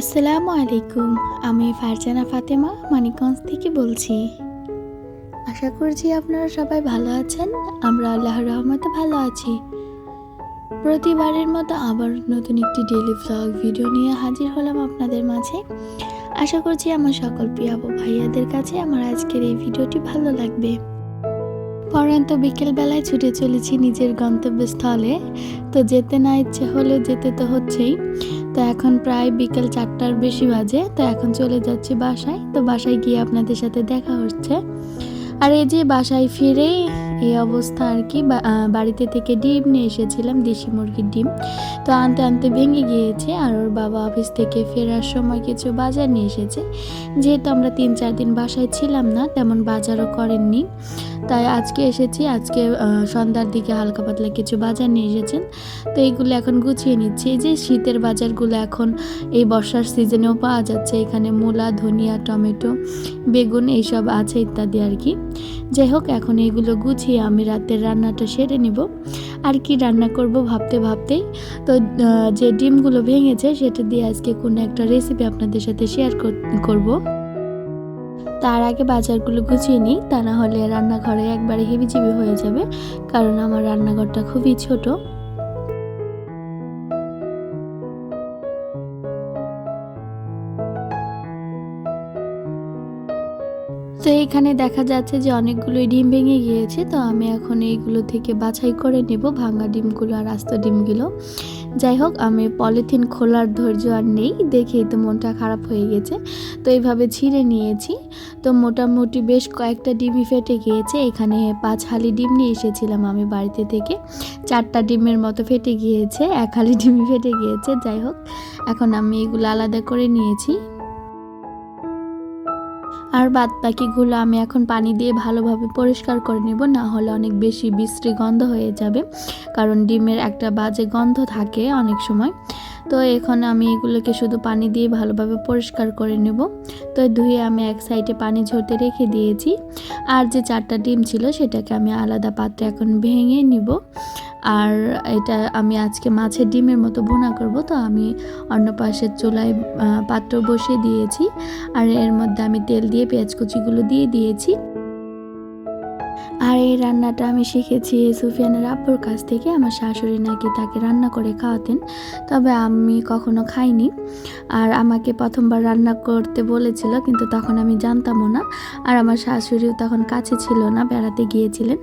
আসসালামু আলাইকুম, আমি ফারজানা ফাতেমা, মানিকগঞ্জ থেকে বলছি। আশা করছি আপনারা সবাই ভালো আছেন, আমরা আল্লাহর রহমতে ভালো আছি। প্রতিবারের মতো আবার নতুন একটি ডেলি ভ্লগ ভিডিও নিয়ে হাজির হলাম আপনাদের মাঝে। আশা করছি আমার সকল প্রিয় ভাইয়াদের কাছে আমার আজকের এই ভিডিওটি ভালো লাগবে। পরন্ত বিকেলবেলায় ছুটে চলেছি নিজের গন্তব্যস্থলে। তো যেতে না ইচ্ছে হলে যেতে তো হচ্ছেই। তো এখন প্রায় বিকেল চারটার বেশি বাজে, তো এখন চলে যাচ্ছি বাসায়। তো বাসায় গিয়ে আপনাদের সাথে দেখা হচ্ছে। আর এই যে বাসায় ফিরে এই অবস্থা আর কি। বাড়িতে থেকে ডিম নিয়ে এসেছিলাম, দেশি মুরগির ডিম। তো আনতে আনতে ভেঙে গিয়েছে আর ওর বাবা অফিস থেকে ফেরার সময় কিছু বাজার নিয়ে এসেছে। যেহেতু আমরা তিন চার দিন বাসায় ছিলাম না, তেমন বাজারও করেননি। তাই আজকে এসেছি, আজকে সন্ধ্যার দিকে হালকা পাতলা কিছু বাজার নিয়ে এসেছেন। তো এইগুলো এখন গুছিয়ে নিচ্ছি। যে শীতের বাজারগুলো এখন এই বর্ষার সিজনেও পাওয়া যাচ্ছে। এখানে মূলা, ধনিয়া, টমেটো, বেগুন এইসব আছে ইত্যাদি আর কি। যাই হোক, এখন এইগুলো গুছিয়ে আমি রাতের রান্নাটা সেরে নিব। আর কি রান্না করব ভাবতে ভাবতেই। তো যে ডিমগুলো ভেঙেছে সেটা দিয়ে আজকে কোনো একটা রেসিপি আপনাদের সাথে শেয়ার করব। তার আগে বাজারগুলো গুছিয়ে নিই, তা না হলে রান্নাঘরে একবারে হেবিজিবি হয়ে যাবে। কারণ আমার রান্নাঘরটা খুবই ছোট। এইখানে দেখা যাচ্ছে যে অনেকগুলোই ডিম ভেঙে গিয়েছে, তো আমি এখন এইগুলো থেকে বাছাই করে নেব, ভাঙা ডিমগুলো আর আস্ত ডিমগুলো। যাই হোক, আমি পলিথিন খোলার ধৈর্য আর নেই, দেখেই তো মনটা খারাপ হয়ে গেছে। তো এইভাবে ছিঁড়ে নিয়েছি। তো মোটামুটি বেশ কয়েকটা ডিমই ফেটে গিয়েছে, এখানে পাঁচ হালি ডিম নিয়ে এসেছিলাম আমি বাড়িতে থেকে। চারটা ডিমের মতো ফেটে গিয়েছে, এক হালি ডিমই ফেটে গিয়েছে, যাই হোক। এখন আমি এগুলো আলাদা করে নিয়েছি। আর বাদ বাকিগুলো আমি এখন পানি দিয়ে ভালোভাবে পরিষ্কার করে নেব, না হলে অনেক বেশি বিশ্রী গন্ধ হয়ে যাবে, কারণ ডিমের একটা বাজে গন্ধ থাকে অনেক সময়। তো এখন আমি এগুলোকে শুধু পানি দিয়ে ভালোভাবে পরিষ্কার করে নেব। তো ধুয়ে আমি এক সাইডে পানি ঝরতে রেখে দিয়েছি। আর যে চারটা ডিম ছিল সেটাকে আমি আলাদা পাত্রে এখন ভেঙে নিব। আর এটা আমি আজকে মাছের ডিমের মতো বোনা করব, তো আমি অন্য পাশের চুলায় পাত্র বসিয়ে দিয়েছি। আর এর মধ্যে আমি তেল দিয়ে পেঁয়াজ কুচিগুলো দিয়ে দিয়েছি। আর এই রান্নাটা আমি শিখেছি সুফিয়ানের আব্বুর কাছ থেকে। আমার শাশুড়ি নাকি তাকে রান্না করে খাওয়াতেন, তবে আমি কখনো খাইনি। আর আমাকে প্রথমবার রান্না করতে বলেছিল, কিন্তু তখন আমি জানতামও না। আর আমার শাশুড়িও তখন কাছে ছিল না, বেড়াতে গিয়েছিলেন।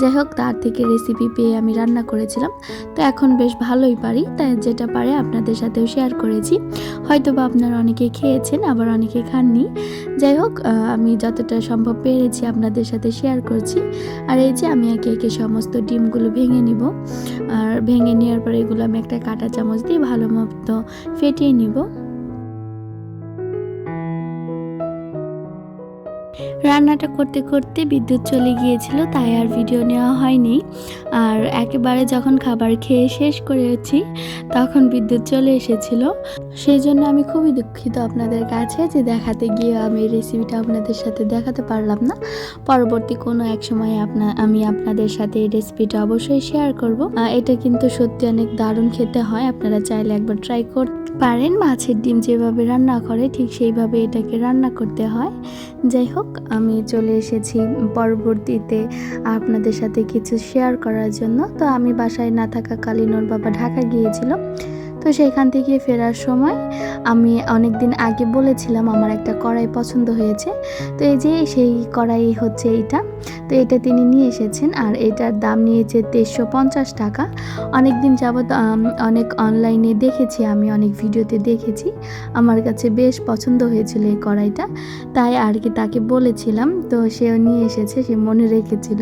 যাই হোক, তার থেকে রেসিপি পেয়ে আমি রান্না করেছিলাম। তো এখন বেশ ভালোই পারি, তাই যেটা পারে আপনাদের সাথেও শেয়ার করেছি। হয়তো বা আপনারা অনেকে খেয়েছেন, আবার অনেকে খাননি। যাই হোক আমি যতটা সম্ভব পেরেছি আপনাদের সাথে শেয়ার করছি। আর এই যে আমি একে একে সমস্ত ডিমগুলো ভেঙে নিব। আর ভেঙে নেওয়ার পরে এগুলো আমি একটা কাটা চামচ দিয়ে ভালো মতো ফেটিয়ে নিব। রান্নাটা করতে করতে বিদ্যুৎ চলে গিয়েছিল, তাই আর ভিডিও নেওয়া হয়নি। আর একেবারে যখন খাবার খেয়ে শেষ করেছি, তখন বিদ্যুৎ চলে এসেছিল। সেই জন্য আমি খুবই দুঃখিত আপনাদের কাছে যে দেখাতে গিয়ে আমি রেসিপিটা আপনাদের সাথে দেখাতে পারলাম না। পরবর্তী কোনো এক সময় আপনা, আমি আপনাদের সাথে এই রেসিপিটা অবশ্যই শেয়ার করব। এটা কিন্তু সত্যি অনেক দারুণ খেতে হয়, আপনারা চাইলে একবার ট্রাই করতে পারেন। মাছের ডিম যেভাবে রান্না করে, ঠিক সেইভাবে এটাকে রান্না করতে হয়। যাই হোক আমি চলে এসেছি পরবর্তীতে আপনাদের সাথে কিছু শেয়ার করার জন্য। তো আমি বাসায় না থাকাকালীন ওর বাবা ঢাকা গিয়েছিল। তো সেইখান থেকে ফেরার সময় আমি অনেক দিন আগে বলেছিলাম আমার একটা কড়াই পছন্দ হয়েছে। তো এই যে সেই কড়াই হচ্ছে এইটা। তো এটা তিনি নিয়ে এসেছেন আর এটার দাম নিয়েছে তেইশশো পঞ্চাশ টাকা। অনেক দিন যাবৎ অনেক অনলাইনে দেখেছি, আমি অনেক ভিডিওতে দেখেছি। আমার কাছে বেশ পছন্দ হয়েছিল এই কড়াইটা। তাই আর কি তাকে বলেছিলাম, তো সেও নিয়ে এসেছে, সে মনে রেখেছিল।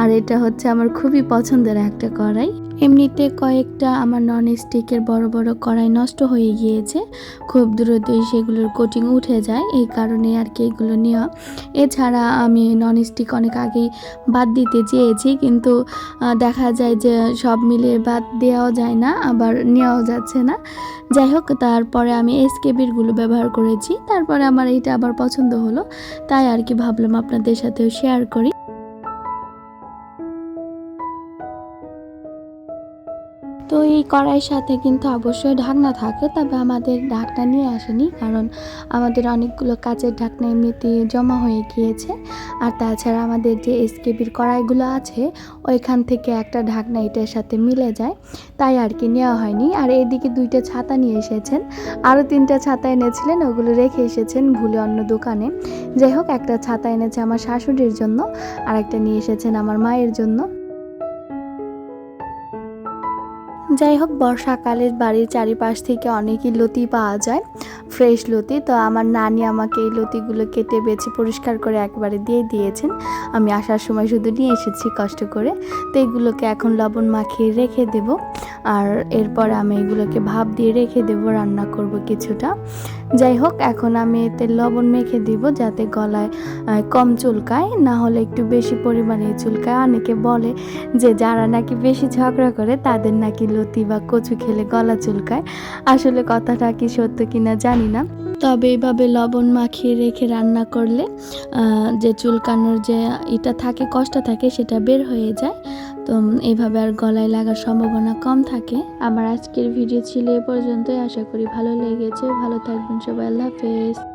আর এটা হচ্ছে আমার খুবই পছন্দের একটা কড়াই। এমনিতে কয়েকটা আমার নন স্টিকের বড় বড় কড়াই নষ্ট হয়ে গিয়েছে। খুব দ্রুতই সেগুলোর কোটিং উঠে যায়, এই কারণে আর কি এগুলো নেওয়া। এছাড়া আমি নন স্টিক অনেক আগেই বাদ দিতে চেয়েছি, কিন্তু দেখা যায় যে সব মিলে বাদ দেওয়াও যায় না, আবার নেওয়াও যাচ্ছে না। যাই হোক, তারপরে আমি এসকেবিরগুলো ব্যবহার করেছি, তারপরে আমার এইটা আবার পছন্দ হলো, তাই আর কি ভাবলাম আপনাদের সাথেও শেয়ার করি। তো এই কড়াইয়ের সাথে কিন্তু অবশ্যই ঢাকনা থাকে, তবে আমাদের ঢাকনা নিয়ে আসেনি, কারণ আমাদের অনেকগুলো কাচের ঢাকনা এমনিতে জমা হয়ে গিয়েছে। আর তাছাড়া আমাদের যে এসকেবির কড়াইগুলো আছে, ওইখান থেকে একটা ঢাকনা এটার সাথে মিলে যায়, তাই আর কি নেওয়া হয়নি। আর এদিকে দুইটা ছাতা নিয়ে এসেছেন, আরও তিনটা ছাতা এনেছিলেন, ওগুলো রেখে এসেছেন ভুলে অন্য দোকানে। যাই হোক, একটা ছাতা এনেছে আমার শাশুড়ির জন্য আর একটা নিয়ে এসেছেন আমার মায়ের জন্য। যাই হোক, বর্ষাকালের বাড়ির চারিপাশ থেকে অনেকই লতি পাওয়া যায়, ফ্রেশ লতি। তো আমার নানি আমাকে এই লতিগুলো কেটে, বেছে, পরিষ্কার করে একবারে দিয়ে দিয়েছেন। আমি আসার সময় শুধু নিয়ে এসেছি কষ্ট করে। তো এগুলোকে এখন লবণ মাখিয়ে রেখে দেব। আর এরপর আমি এগুলোকে ভাপ দিয়ে রেখে দেব, রান্না করব কিছুটা। যাই হোক, এখন আমি এতে লবণ মেখে দিব যাতে গলায় কম চুলকায়, না হলে একটু বেশি পরিমাণে চুলকায়। অনেকে বলে যে যারা নাকি বেশি ঝগড়া করে, তাদের নাকি লতি বা কচু খেলে গলা চুলকায়। আসলে কথাটা কি সত্য কিনা জানি না। তবে এইভাবে লবণ মাখিয়ে রেখে রান্না করলে যে চুলকানোর যে এটা থাকে, কষ্ট থাকে, সেটা বের হয়ে যায়। তো এইভাবে আর গলায় লাগার সম্ভাবনা কম থাকে। আমার আজকের ভিডিও ছিল এ পর্যন্তই। আশা করি ভালো লেগেছে। ভালো থাকবেন সবাই। আল্লাহ হাফেজ।